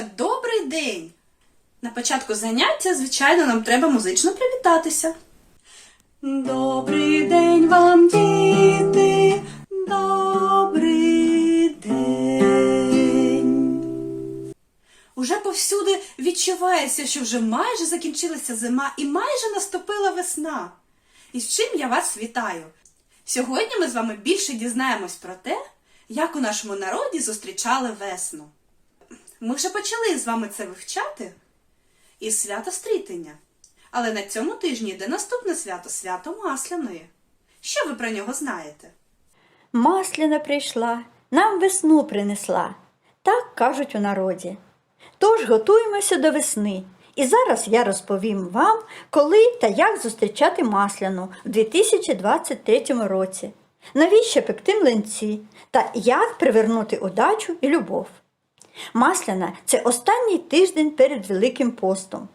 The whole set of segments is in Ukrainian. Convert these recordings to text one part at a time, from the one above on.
малеча, добрий день! На початку заняття, звичайно, нам треба музично привітатися. Добрий день вам, діти! Добрий день! Уже повсюди відчувається, що вже майже закінчилася зима і майже наступила весна. І з чим я вас вітаю! Сьогодні ми з вами більше дізнаємось про те, як у нашому народі зустрічали весну. Ми вже почали з вами це вивчати із свята стрітення. Але на цьому тижні йде наступне свято свято Масляної. Що ви про нього знаєте? Масляна прийшла, нам весну принесла. Так кажуть у народі. Тож готуємося до весни. І зараз я розповім вам, коли та як зустрічати масляну в 2023 році, навіщо пекти млинці та як привернути удачу і любов. Масляна це останній тиждень перед Великим постом.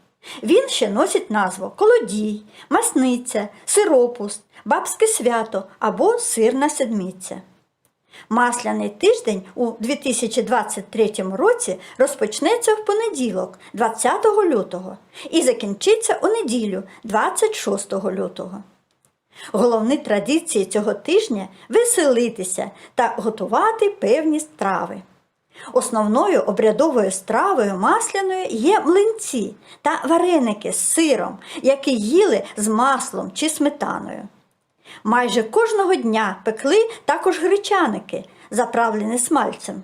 Він ще носить назву колодій, масниця, сиропуст, бабське свято або сирна седмиця. Масляний тиждень у 2023 році розпочнеться в понеділок, 20 лютого, і закінчиться у неділю, 26 лютого. Головні традиції цього тижня веселитися та готувати певні страви. Основною обрядовою стравою масляної є млинці та вареники з сиром, які їли з маслом чи сметаною. Майже кожного дня пекли також гречаники, заправлені смальцем.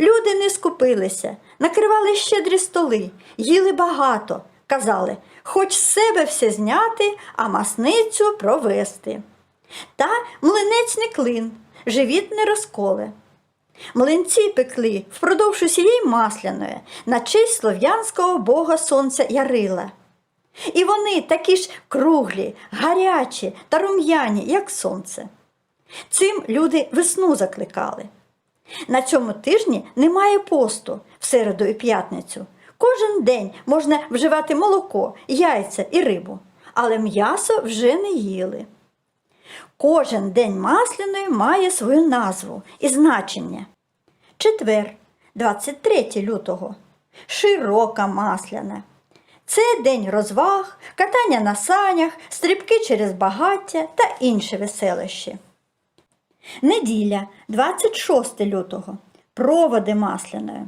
Люди не скупилися, накривали щедрі столи, їли багато, казали, хоч з себе все зняти, а масницю провести. Та млинець не клин, живіт не розколе. Млинці пекли впродовж усієї масляної на честь слов'янського бога сонця Ярила. І вони такі ж круглі, гарячі та рум'яні, як сонце. Цим люди весну закликали. На цьому тижні немає посту в середу і п'ятницю. Кожен день можна вживати молоко, яйця і рибу, але м'ясо вже не їли. Кожен день масляної має свою назву і значення. Четвер, 23 лютого. Широка масляна. Це день розваг, катання на санях, стрибки через багаття та інші веселощі. Неділя, 26 лютого. Проводи масляної.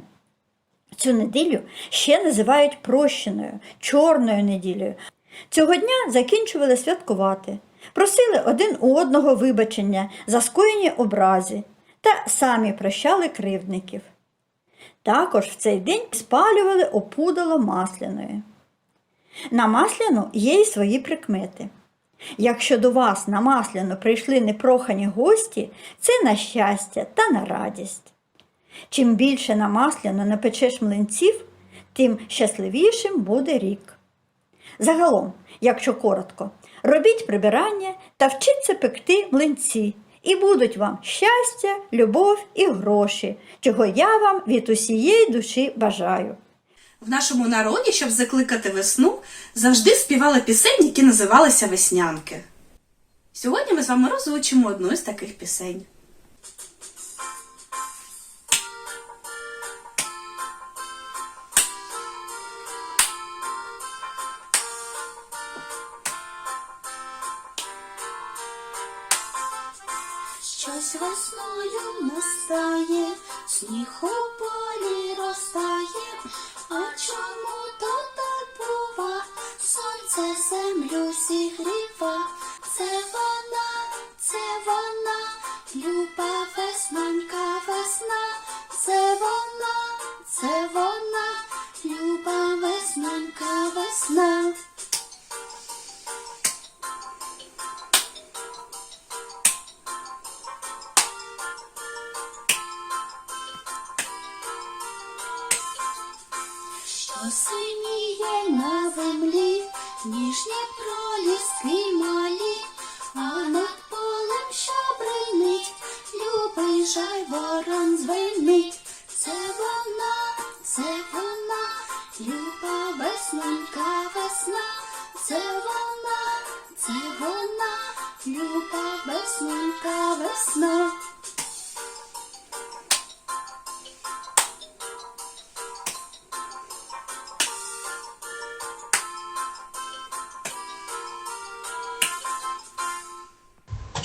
Цю неділю ще називають прощеною, чорною неділею. Цього дня закінчували святкувати, просили один у одного вибачення за скоєні образи та самі прощали кривдників. Також в цей день спалювали опудало масляної. На масляну є й свої прикмети. Якщо до вас на масляну прийшли непрохані гості, це на щастя та на радість. Чим більше на масляну напечеш млинців, тим щасливішим буде рік. Загалом, якщо коротко, робіть прибирання та вчіться пекти млинці, і будуть вам щастя, любов і гроші, чого я вам від усієї душі бажаю. В нашому народі, щоб закликати весну, завжди співали пісень, які називалися веснянки. Сьогодні ми з вами розучимо одну з таких пісень. Щось весною настає, сніг у полі розтає, а чому то так бува? Сонце землю зігріва, це вона, це вона, люба весна, ніжні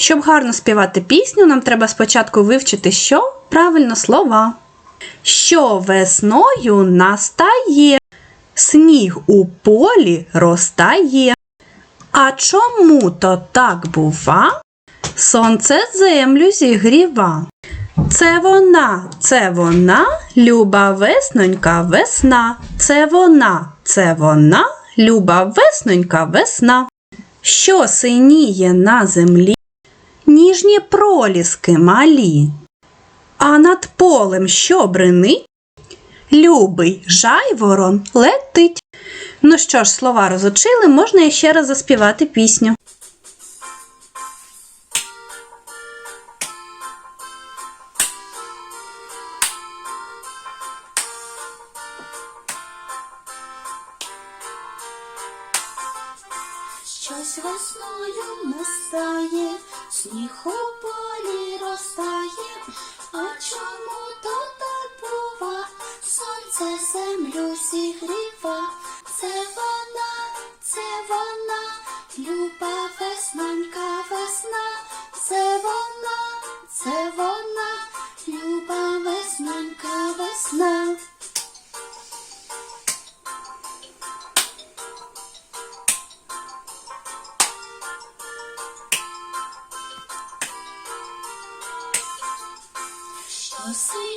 Щоб гарно співати пісню, нам треба спочатку вивчити, що правильно слова. Що весною настає, сніг у полі розтає. А чому то так бува? Сонце землю зігріва. Це вона, це вона, люба веснонька весна. Це вона, це вона, люба веснонька весна. Що синіє на землі? Ніжні проліски малі. А над полем що брини? Любий жайворон летить. Ну що ж, слова розучили, можна іще раз заспівати пісню. Щось весною настає, сніг у полі розтає, а чому то так бува? Сонце землю зігріва, це вона, це вона, люба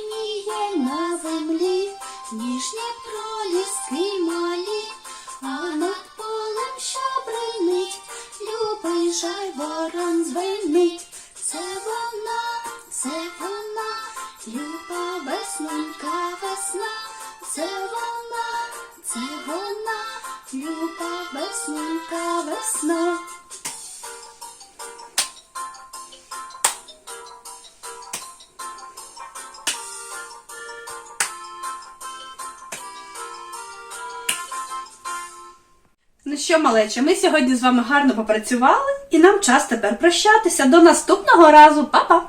синіє на землі, ніжні проліски малі, а над полем, що бринить, любий жайворон звенить. Це вона, це вона, люба весненька весна, це вона, це вона, Ну що, малече, ми сьогодні з вами гарно попрацювали, і нам час тепер прощатися. До наступного разу, Па-па!